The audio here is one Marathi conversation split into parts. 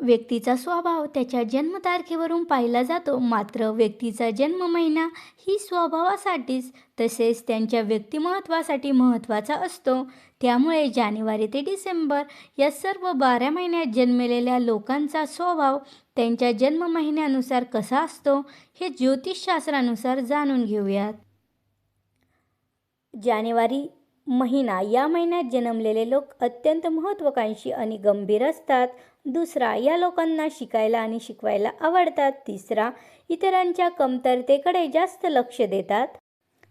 व्यक्तीचा स्वभाव त्याच्या जन्मतारखेवरून पाहिला जातो. मात्र व्यक्तीचा जन्म महिना ही स्वभावासाठीच तसेच त्यांच्या व्यक्तिमत्वासाठी महत्त्वाचा असतो. त्यामुळे जानेवारी ते डिसेंबर या सर्व बारा महिन्यात जन्मलेल्या लोकांचा स्वभाव त्यांच्या जन्म महिन्यानुसार कसा असतो हे ज्योतिषशास्त्रानुसार जाणून घेऊयात. जानेवारी महिना या महिन्यात जन्मलेले लोक अत्यंत महत्त्वाकांक्षी आणि गंभीर असतात. दुसरा या लोकांना शिकायला आणि शिकवायला आवडतात. तिसरा इतरांच्या कमतरतेकडे जास्त लक्ष देतात.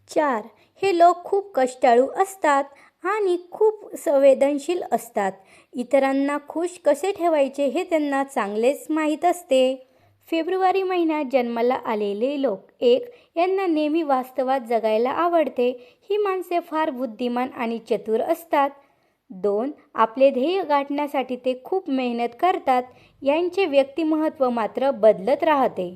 चार हे लोक खूप कष्टाळू असतात आणि खूप संवेदनशील असतात. इतरांना खुश कसे ठेवायचे हे त्यांना चांगलेच माहीत असते. फेब्रुवारी महिन्यात जन्माला आलेले लोक एक यांना नेहमी वास्तवात जगायला आवडते. ही माणसे फार बुद्धिमान आणि चतुर असतात. दोन आपले ध्येय गाठण्यासाठी ते खूप मेहनत करतात यांचे व्यक्तिमत्व मात्र बदलत राहते.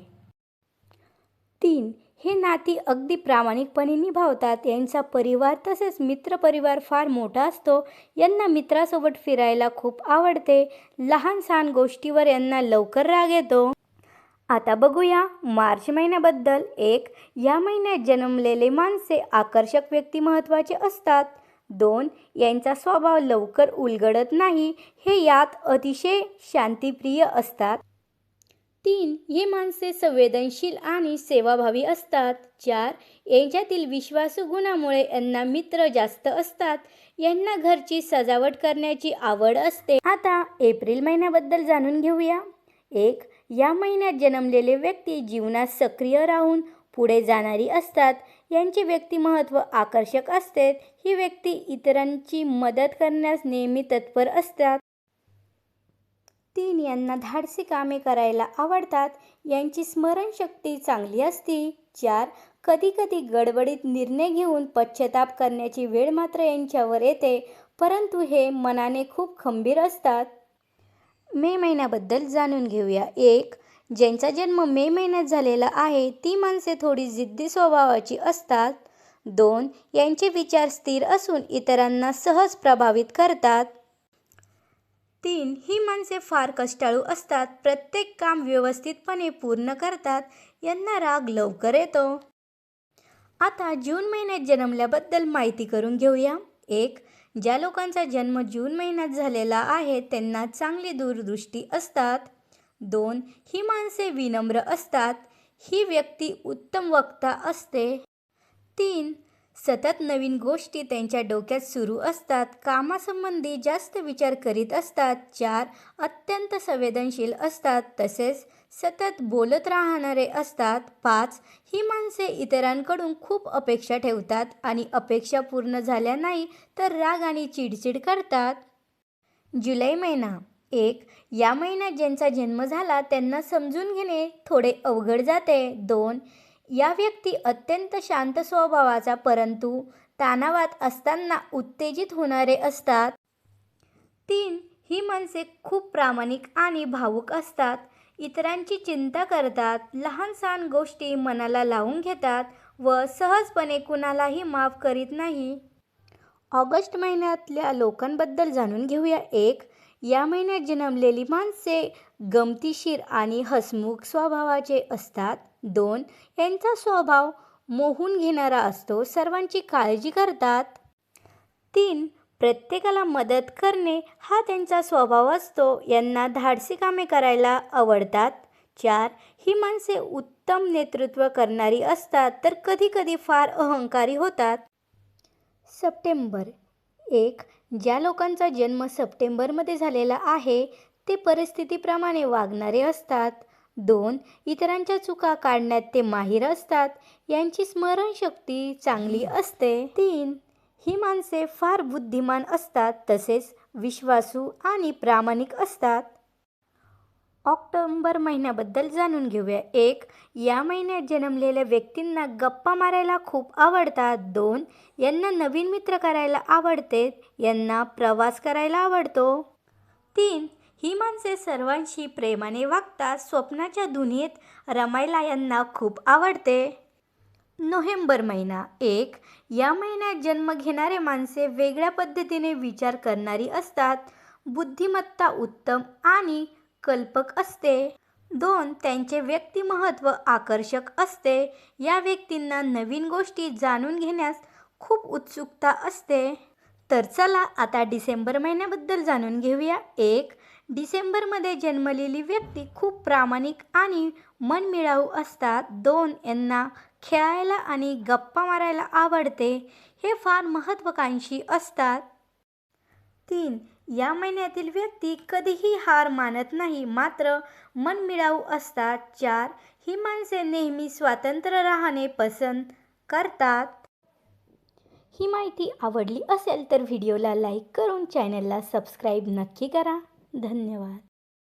तीन हे नाती अगदी प्रामाणिकपणे निभावतात. यांचा परिवार तसेच मित्रपरिवार फार मोठा असतो. यांना मित्रासोबत फिरायला खूप आवडते. लहान सहान गोष्टीवर यांना लवकर राग येतो. आता बघूया मार्च महिन्याबद्दल. एक या महिन्यात जन्मलेले माणसे आकर्षक व्यक्तिमत्वाचे असतात. दोन यांचा स्वभाव लवकर उलगडत नाही हे यात अतिशय शांतिप्रिय असतात. तीन हे माणसे संवेदनशील आणि सेवाभावी असतात. चार यांच्यातील विश्वासू गुणामुळे यांना मित्र जास्त असतात. यांना घरची सजावट करण्याची आवड असते. आता एप्रिल महिन्याबद्दल जाणून घेऊया. एक या महिन्यात जन्मलेले व्यक्ती जीवनात सक्रिय राहून पुढे जाणारी असतात. यांचे व्यक्तिमहत्व आकर्षक असते. ही व्यक्ती इतरांची मदत करण्यास नेहमी तत्पर असतात. तीन यांना धाडसी कामे करायला आवडतात. यांची स्मरणशक्ती चांगली असते. चार कधीकधी गडबडीत निर्णय घेऊन पश्चाताप करण्याची वेळ मात्र यांच्यावर येते. परंतु हे मनाने खूप खंबीर असतात. मे महिन्याबद्दल जाणून घेऊया. एक ज्यांचा जन्म मे महिन्यात झालेला आहे ती माणसे थोडी जिद्दी स्वभावाची असतात. दोन यांचे विचार स्थिर असून इतरांना सहज प्रभावित करतात. तीन ही माणसे फार कष्टाळू असतात. प्रत्येक काम व्यवस्थितपणे पूर्ण करतात. यांना राग लवकर येतो. आता जून महिन्यात जन्मल्याबद्दल माहिती करून घेऊया. एक ज्या लोकांचा जन्म जून महिन्यात झालेला आहे त्यांना चांगली दूरदृष्टी असतात. दोन ही माणसे विनम्र असतात ही व्यक्ती उत्तम वक्ता असते. तीन सतत नवीन गोष्टी त्यांच्या डोक्यात सुरू असतात कामासंबंधी जास्त विचार करीत असतात. चार अत्यंत संवेदनशील असतात तसेच सतत बोलत राहणारे असतात. पाच ही माणसे इतरांकडून खूप अपेक्षा ठेवतात आणि अपेक्षा पूर्ण झाल्या नाही तर राग आणि चिडचिड करतात. जुलै महिना एक या महिन्यात ज्यांचा जन्म झाला त्यांना समजून घेणे थोडे अवघड जाते. दोन या व्यक्ती अत्यंत शांत स्वभावाचा परंतु ताणावात असताना उत्तेजित होणारे असतात. तीन ही माणसे खूप प्रामाणिक आणि भावूक असतात. इतरांची चिंता करतात लहान सहान गोष्टी मनाला लावून घेतात व सहजपणे कुणालाही माफ करीत नाही. ऑगस्ट महिन्यातल्या लोकांबद्दल जाणून घेऊया. एक या महिन्यात जन्मलेली माणसे गमतीशीर आणि हसमुख स्वभावाचे असतात. दोन यांचा स्वभाव मोहून घेणारा असतो सर्वांची काळजी करतात. तीन प्रत्येकाला मदत करणे हा त्यांचा स्वभाव असतो यांना धाडसी कामे करायला आवडतात. चार ही माणसे उत्तम नेतृत्व करणारी असतात तर कधीकधी फार अहंकारी होतात. सप्टेंबर एक ज्या लोकांचा जन्म सप्टेंबरमध्ये झालेला आहे ते परिस्थितीप्रमाणे वागणारे असतात. दोन इतरांच्या चुका काढण्यात ते माहीर असतात. यांची स्मरणशक्ती चांगली असते. तीन ही माणसे फार बुद्धिमान असतात तसेच विश्वासू आणि प्रामाणिक असतात. ऑक्टोंबर महिन्याबद्दल जाणून घेऊया. एक या महिन्यात जन्मलेल्या व्यक्तींना गप्पा मारायला खूप आवडतात. दोन यांना नवीन मित्र करायला आवडते. यांना प्रवास करायला आवडतो. तीन ही माणसे सर्वांशी प्रेमाने वागतात. स्वप्नाच्या दुनियेत रमायला यांना खूप आवडते. नोव्हेंबर महिना. एक या महिन्यात जन्म घेणारे माणसे वेगळ्या पद्धतीने विचार करणारी असतात. बुद्धिमत्ता उत्तम आणि कल्पक असते. दोन त्यांचे व्यक्तिमहत्व आकर्षक असते. या व्यक्तींना नवीन गोष्टी जाणून घेण्यास खूप उत्सुकता असते. तर चला आता डिसेंबर महिन्याबद्दल जाणून घेऊया. एक डिसेंबरमध्ये जन्मलेली व्यक्ती खूप प्रामाणिक आणि मनमिळाऊ असतात. दोन यांना खेळायला आणि गप्पा मारायला आवडते. हे फार महत्त्वाकांक्षी असतात. तीन या महिन्यातील व्यक्ती कधीही हार मानत नाही मात्र मनमिळाऊ असतात. चार ही माणसे नेहमी स्वातंत्र्य राहणे पसंत करतात. ही माहिती आवडली असेल तर व्हिडिओला लाईक करून चॅनलला सबस्क्राईब नक्की करा. धन्यवाद.